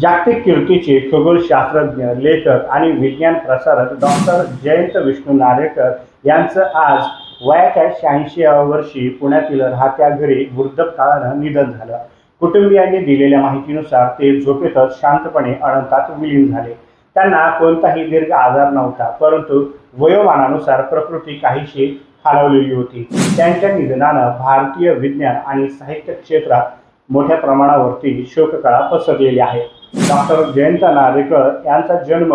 जागतिक कीर्तीचे खगोलशास्त्रज्ञ लेखक आणि विज्ञान प्रसारक डॉक्टर जयंत विष्णू नार्वेकर यांचं आज वयाच्या शहाऐंशीव्या वर्षी पुण्यातील राहत्या घरी वृद्धकाळानं निधन झालं. कुटुंबियांनी दिलेल्या माहितीनुसार ते झोपेतच शांतपणे अनंतात विलीन झाले. त्यांना कोणताही दीर्घ आजार नव्हता परंतु वयोमानानुसार प्रकृती काहीशी खालवलेली होती. त्यांच्या निधनानं भारतीय विज्ञान आणि साहित्य क्षेत्रात मोठ्या प्रमाणावरती शोककळा पसरलेली आहे. डॉक्टर जयंत नार्वेकर यांचा जन्म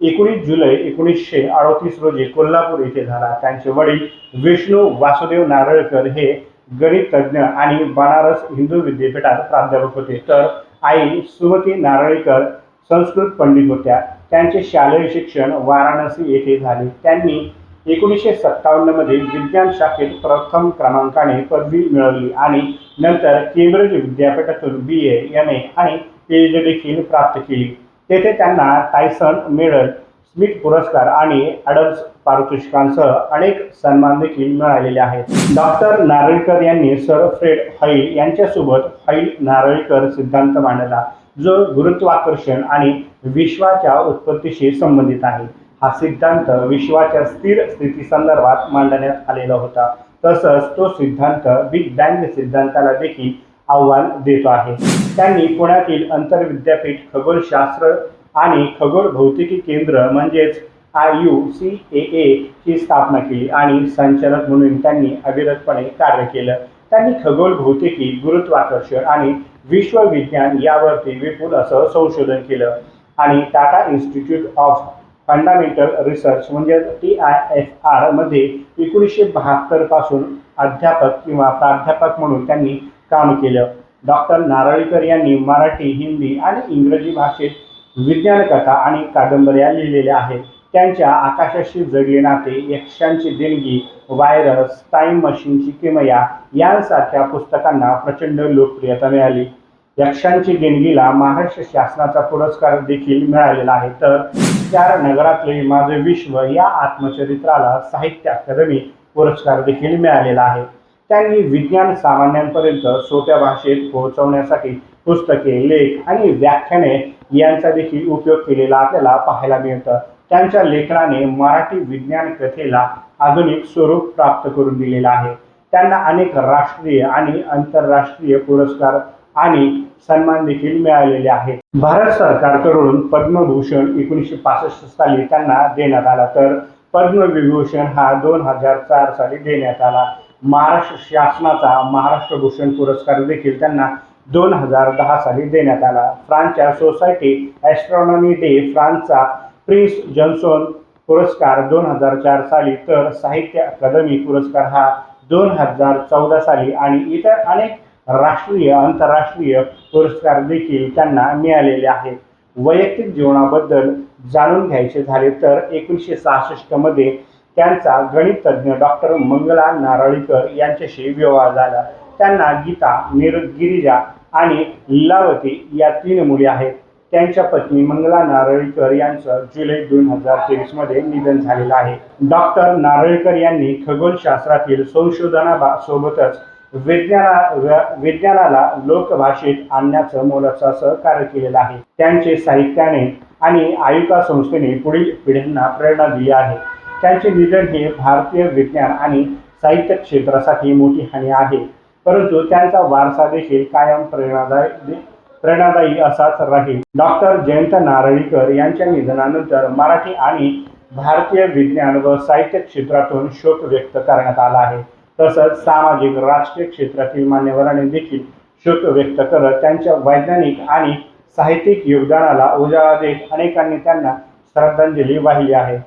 एकोणीस जुलै एकोणीसशे अडतीस रोजी कोल्हापूर येथे झाला. त्यांचे वडील विष्णू वासुदेव नारळकर हे गणित तज्ज्ञ आणि बनारस हिंदू विद्यापीठात प्राध्यापक होते. तर आई सुमती नारळीकर संस्कृत पंडित होत्या. त्यांचे शालेय शिक्षण वाराणसी येथे झाले. त्यांनी एकोणीसशे सत्तावन्नमध्ये विज्ञान शाखेत प्रथम क्रमांकाने पदवी मिळवली आणि नंतर केंब्रिज विद्यापीठातून बी ए एम ए आणि पीएचडी देखील प्राप्त केली. तेथे त्यांना टायसन मेडल स्मिथ पुरस्कार आणि अडब्स पारितोषिकांसह अनेक सन्मान देखील मिळालेले आहेत. डॉक्टर नारळीकर यांनी सर फ्रेड हॉईल यांच्यासोबत हॉईल नारळीकर सिद्धांत मांडला जो गुरुत्वाकर्षण आणि विश्वाच्या उत्पत्तीशी संबंधित आहे. हा सिद्धांत विश्वाच्या स्थिर स्थिती संदर्भात मांडण्यात आलेला होता. तसंच तो सिद्धांत बिग बँग सिद्धांताला देखील आव्हान देत आहे. त्यांनी पुण्यातील आंतरविद्यापीठ खगोलशास्त्र आणि खगोल भौतिकी केंद्र म्हणजेच I U C A A ची स्थापना केली आणि संचालक म्हणून त्यांनी अविरतपणे कार्य केलं. त्यांनी खगोल भौतिकी गुरुत्वाकर्षण आणि विश्वविज्ञान यावरती विपुल असं संशोधन केलं आणि Tata institute of fundamental research म्हणजे टी आय एफ आरमध्ये एकोणीसशे बहात्तरपासून अध्यापक किंवा प्राध्यापक म्हणून त्यांनी काम केलं. डॉक्टर नारळीकर यांनी मराठी हिंदी आणि इंग्रजी भाषेत विज्ञानकथा आणि कादंबऱ्या लिहिलेल्या आहेत. त्यांच्या आकाशाशी जडले नाते यक्षांची देणगी व्हायरस टाईम मशीनची किमया यांसारख्या पुस्तकांना प्रचंड लोकप्रियता मिळाली. यक्षांची देणगीला महाराष्ट्र शासनाचा पुरस्कार देखील मिळालेला आहे. तर चार नगरातले माझे विश्व या आत्मचरित्राला साहित्य अकादमी पुरस्कार देखील मिळालेला आहे. त्यांनी विज्ञान सामान्यांपर्यंत सोप्या भाषेत पोहोचवण्यासाठी पुस्तके लेख आणि व्याख्याने यांचा देखील उपयोग केलेला आपल्याला पाहायला मिळतं. त्यांच्या लेखनाने मराठी विज्ञान कथेला आधुनिक स्वरूप प्राप्त करून दिलेलं आहे. त्यांना अनेक राष्ट्रीय आणि आंतरराष्ट्रीय पुरस्कार आणि सन्मान देखील मिळालेले आहेत. भारत सरकारकडून पद्मभूषण एकोणीसशे पासष्ट साली त्यांना देण्यात आला. तर पद्मविभूषण हा दोन हजार चार साली देण्यात आला. महाराष्ट्र शासनाचा महाराष्ट्र भूषण पुरस्कार देखील त्यांना दोन हजार दहा साली देण्यात आला. फ्रान्सच्या सोसायटी ॲस्ट्रॉनॉमी डे फ्रान्सचा प्रिन्स जॉन्सन पुरस्कार दोन हजार चार साली. तर साहित्य अकादमी पुरस्कार हा दोन हजार चौदा साली आणि इतर अनेक राष्ट्रीय आंतरराष्ट्रीय पुरस्कार देखील त्यांना मिळालेले आहेत. वैयक्तिक जीवनाबद्दल जाणून घ्यायचे झाले तर एकोणीसशे सहासष्टमध्ये त्यांचा गणिततज्ज्ञ डॉक्टर मंगला नारळीकर यांच्याशी विवाह झाला. त्यांना गीता निर गिरिजा आणि लीलावती या तीन मुली आहेत. त्यांच्या पत्नी मंगला नारळीकर यांचं जुलै दोन हजार तेवीसमध्ये निधन झालेलं आहे. डॉक्टर नारळीकर यांनी खगोलशास्त्रातील संशोधना सोबतच विज्ञाना विज्ञानाला लोकभाषेत आणण्याचं मोलाचं सहकार्य केलेलं आहे. त्यांचे साहित्याने आणि आयुका संस्थेने पुढील पिढ्यांना प्रेरणा दिली आहे. त्यांचे निधन हे भारतीय विज्ञान आणि साहित्य क्षेत्रासाठी मोठी हानी आहे. परंतु त्यांचा वारसा देखील कायम प्रेरणादायी प्रेरणादायी असाच राहील. डॉक्टर जयंत नारळीकर यांच्या निधनानंतर मराठी आणि भारतीय विज्ञान व साहित्य क्षेत्रातून शोक व्यक्त करण्यात आला आहे. तसंच सामाजिक राजकीय क्षेत्रातील मान्यवरांनी देखील शोक व्यक्त करत त्यांच्या वैज्ञानिक आणि साहित्यिक योगदानाला उजाळा देत अनेकांनी त्यांना श्रद्धांजली वाहिली आहे.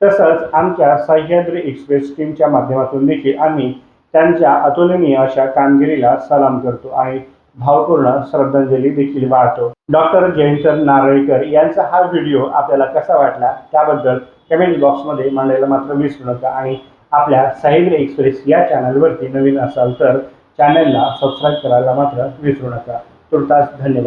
तसंच आमच्या सह्याद्री एक्सप्रेस टीमच्या माध्यमातून देखील आम्ही त्यांच्या अतुलनीय अशा कामगिरीला सलाम करतो आणि भावपूर्ण श्रद्धांजली देखील वाहतो. डॉक्टर जयंत नारळीकर यांचा हा व्हिडिओ आपल्याला कसा वाटला त्याबद्दल कमेंट बॉक्समध्ये मांडायला मात्र विसरू नका आणि आपल्या सह्याद्री एक्सप्रेस या चॅनलवरती नवीन असाल तर चॅनलला सबस्क्राईब करायला मात्र विसरू नका. तुर्तास धन्यवाद.